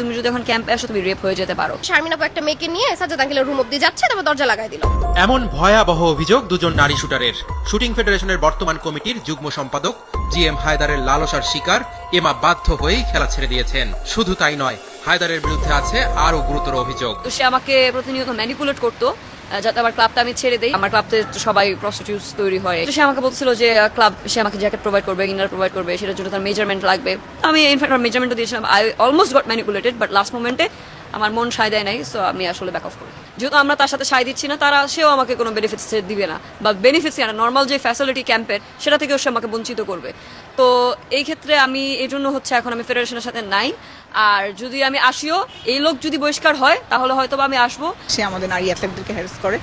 তুমি যদি এখন ক্যাম্পে আসো তুমি রেপ হয়ে যেতে পারো। শারমিন আপু একটা মেয়েকে নিয়ে সাজ্জাদ আঙ্কেলের রুম অব্দি যাচ্ছে তারপর দরজা লাগাই দিল। এমন ভয়াবহ অভিযোগ দুজন নারী শুটারের শুটিং ফেডারেশনের বর্তমান কমিটির যুগ্ম সম্পাদক জি এম হায়দারের লালসার শিকার এমা বাধ্য হয়েই খেলা ছেড়ে দিয়েছেন। শুধু তাই নয় হায়দারের বিরুদ্ধে আছে আরও গুরুতর অভিযোগ। তো সে আমাকে প্রতিনিয়ত ম্যানিপুলেট করতো। যাতে আমার ক্লাবটা আমি ছেড়ে দিই। আমার ক্লাবতে সবাই প্রস্টিটিউট তৈরি হয়। সে আমাকে বলছিল যে ক্লাব সে আমাকে জ্যাকেট প্রোভাইড করবে ইনার প্রোভাইড করবে, সেটার জন্য তার মেজারমেন্ট লাগবে। আমি ইনফ্যাক্ট আমার মেজারমেন্টও দিয়েছিলাম। I almost got manipulated but last মোমেন্টে আমার মন সায় দেয় নাই সো আমি আসলে ব্যাক অফ করি। যেহেতু আমরা তার সাথে সায় দিচ্ছি না, তারা, সেও আমাকে কোনো বেনিফিটস দিবে না। বা বেনিফিটস না নর্মাল যে ফ্যাসিলিটি ক্যাম্পের সেটা থেকেও সে আমাকে বঞ্চিত করবে। তো এই ক্ষেত্রে আমি এই জন্য হচ্ছে এখন আমি ফেডারেশনের সাথে নাই। আর যদি আমি আসিও, এই লোক যদি বহিষ্কার হয়, তাহলে হয়তো আমি আসব। সে আমাদের নারী অ্যাথলেটদেরকে হ্যারাস করে।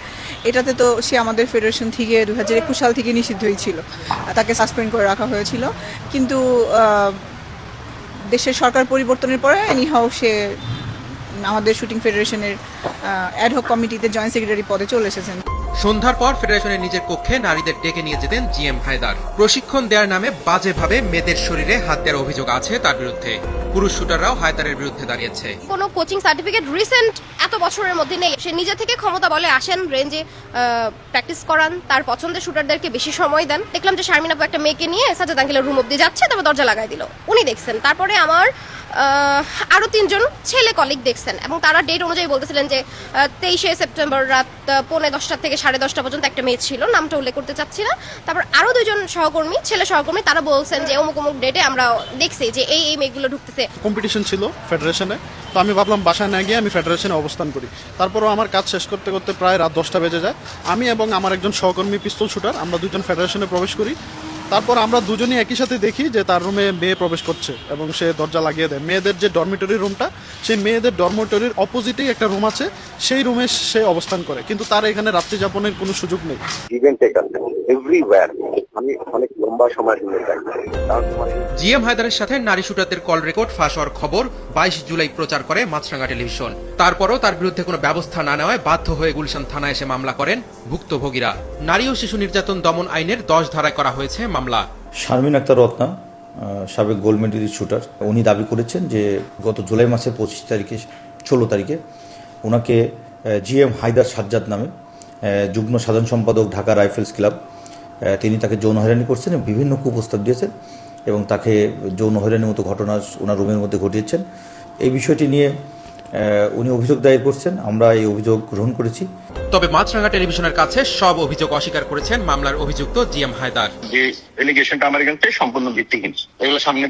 এটাতে তো সে আমাদের ফেডারেশন থেকে দু হাজার একুশ সাল থেকে নিষিদ্ধই ছিল তাকে সাসপেন্ড করে রাখা হয়েছিল। কিন্তু দেশের সরকার পরিবর্তনের পরে এনিহাও সে আমাদের শুটিং ফেডারেশনের অ্যাডহক কমিটিতে জয়েন্ট সেক্রেটারি পদে চলে এসেছেন। সন্ধ্যার পর ফেডারেশনের নিজের কক্ষে নারীদের ডেকে নিয়ে যেতেন জি এম হায়দার। প্রশিক্ষণ দেওয়ার নামে বাজেভাবে মেয়েদের শরীরে হাত দেওয়ার অভিযোগ আছে তার বিরুদ্ধে। পুরুষ শুটাররাও হায়দারের বিরুদ্ধে দাঁড়িয়েছে। কোনো কোচিং সার্টিফিকেট রিসেন্ট এত বছরের মধ্যে নেই। সে নিজে থেকে ক্ষমতা বলে আসেন, রেঞ্জে প্র্যাকটিস করান, তার পছন্দের শুটারদেরকে বেশি সময় দেন। দেখলাম যে শারমিন আপু একটা মেয়েকে নিয়ে সাজ্জাদ আঙ্কেলের রুম অব্দি যাচ্ছে, তারপর দরজা লাগাই দিল। উনি দেখছেন। তারপরে আমার আহ, আরও তিনজন ছেলে কলিগ দেখছেন এবং তারা ডেট অনুযায়ী বলতেছিলেন যে তেইশে সেপ্টেম্বর রাত পৌনে দশটা থেকে সাড়ে দশটা পর্যন্ত একটা মেয়ে ছিল নামটা উল্লেখ করতে চাচ্ছি না। তারপর আরও দুজন সহকর্মী ছেলে সহকর্মী তারা বলছেন যে অমুক অমুক ডেটে আমরা দেখছি যে এই এই মেয়েগুলো ঢুকতেছে। কম্পিটিশন ছিল ফেডারেশনে তো আমি ভাবলাম বাসায় না গিয়ে আমি ফেডারেশনে অবস্থান করি। তারপরও আমার কাজ শেষ করতে করতে প্রায় রাত দশটা বেজে যায়। আমি এবং আমার একজন সহকর্মী পিস্তল শুটার আমরা দুজন ফেডারেশনে প্রবেশ করি। তারপর আমরা দুজনই একই সাথে দেখি যে তার রুমে মেয়ে প্রবেশ করছে এবং সে দরজা লাগিয়ে দেয়। মেয়েদের যে ডরমিটরি রুমটা সেই মেয়েদের ডরমিটরির অপোজিটেই একটা রুম আছে। সেই রুমে সে অবস্থান করে। কিন্তু তার এখানে রাত্রি যাপনের কোনো সুযোগ নেই। ইভেন্টে গেছে এভরিওয়্যার আমি অনেক লম্বা সময় ধরে যাই। তার মানে জি এম হায়দারের সাথে নারী শুটারদের কল রেকর্ড ফাঁস হওয়ার খবর বাইশ জুলাই প্রচার করে মাছরাঙ্গা টেলিভিশন। তারপরও তার বিরুদ্ধে কোনো ব্যবস্থা না নেওয়ায় বাধ্য হয়ে গুলশান থানায় এসে মামলা করেন ভুক্তভোগীরা। নারী ও শিশু নির্যাতন দমন আইনের দশ ধারায় করা হয়েছে মামলা। শারমিন আক্তার রত্না সাবেক গোল্ড মেডেলিস্ট শুটার, উনি দাবি করেছেন যে গত জুলাই মাসের পঁচিশ তারিখে, ষোলো তারিখে ওনাকে জি এম হায়দার সাজ্জাদ নামে যুগ্ম সাধারণ সম্পাদক ঢাকা রাইফেলস ক্লাব তিনি তাকে যৌন হয়রানি করছেন বিভিন্ন কুপ্রস্তাব দিয়েছেন এবং তাকে যৌন হয়রানির মতো ঘটনা ওনার রুমের মধ্যে ঘটিয়েছেন। এই বিষয়টি নিয়ে উনি অভিযোগ দায়ের করছেন আমরা এই অভিযোগ গ্রহণ করেছি। তবে মাছরাঙ্গা টেলিভিশনের কাছে সব অভিযোগ অস্বীকার করেছেন মামলার অভিযুক্ত জি এম হায়দার। যে এলিগেশনটা আমার এখান থেকে সম্পূর্ণ ভিত্তিহীন। এগুলো সামনে